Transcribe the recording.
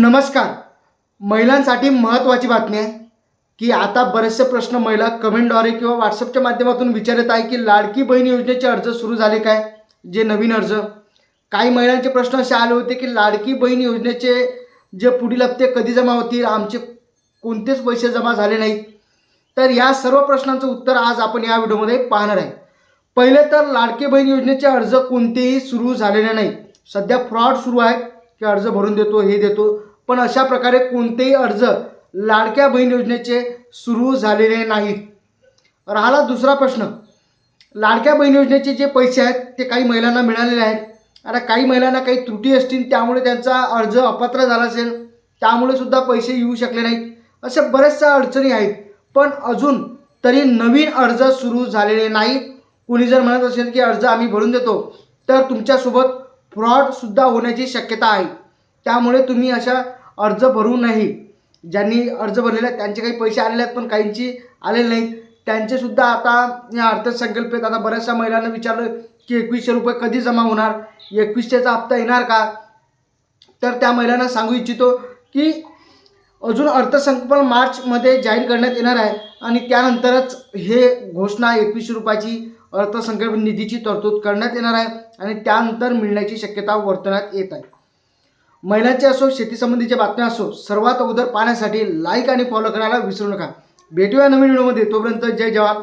नमस्कार. महिलांसाठी महत्त्वाची बातमी आहे की आता बरेचसे प्रश्न महिला कमेंटद्वारे किंवा व्हॉट्सअपच्या माध्यमातून विचारत आहे की लाडकी बहीण योजनेचे अर्ज सुरू झाले काय? जे नवीन अर्ज. काही महिलांचे प्रश्न असे आले होते की लाडकी बहीण योजनेचे जे पुढील हप्ते कधी जमा होतील? आमचे कोणतेच पैसे जमा झाले नाहीत. तर या सर्व प्रश्नांचं उत्तर आज आपण या व्हिडिओमध्ये पाहणार आहे. पहिले तर लाडकी बहीण योजनेचे अर्ज कोणतेही सुरू झालेले नाही सध्या फ्रॉड सुरू आहे की अर्ज भरून देतो हे देतो. पण अशा प्रकारे कोणतेही अर्ज लाडक्या बहीण योजनेचे सुरू झालेले नाहीत. राहिला दुसरा प्रश्न. लाडक्या बहीण योजनेचे जे पैसे आहेत ते काही महिलांना मिळालेले आहेत. आता काही महिलांना काही त्रुटी असतील त्यामुळे त्यांचा अर्ज अपात्र झाला असेल त्यामुळे सुद्धा पैसे येऊ शकले नाहीत. अशा बऱ्याचशा अडचणी आहेत. पण अजून तरी नवीन अर्ज सुरू झालेले नाहीत. कुणी जर म्हणत असेल की अर्ज आम्ही भरून देतो तर तुमच्यासोबत फ्रॉडसुद्धा होण्याची शक्यता आहे. त्यामुळे तुम्ही अशा अर्ज भरू नाही. ज्यांनी अर्ज भरलेला आहेत त्यांचे काही पैसे आलेले आहेत पण काहींची आलेले नाहीत. त्यांचेसुद्धा आता या अर्थसंकल्पित आता बऱ्याचशा महिलांना विचारलं की एकवीसशे रुपये कधी जमा होणार? एकवीसशेचा हप्ता येणार का? तर त्या महिलांना सांगू इच्छितो की अजून अर्थसंकल्प मार्चमध्ये जाहीर करण्यात येणार आहे आणि त्यानंतरच हे घोषणा एकवीसशे रुपयाची अर्थसंकल्प निधीची तरतूद करण्यात येणार आहे आणि त्यानंतर मिळण्याची शक्यता वर्तवण्यात येत आहे. महिलांचे असो शेतीसंबंधीच्या बातम्या असो सर्वात अगोदर पाहण्यासाठी लाईक आणि फॉलो करायला विसरू नका. भेटूया नवीन व्हिडिओमध्ये तोपर्यंत जय जवान.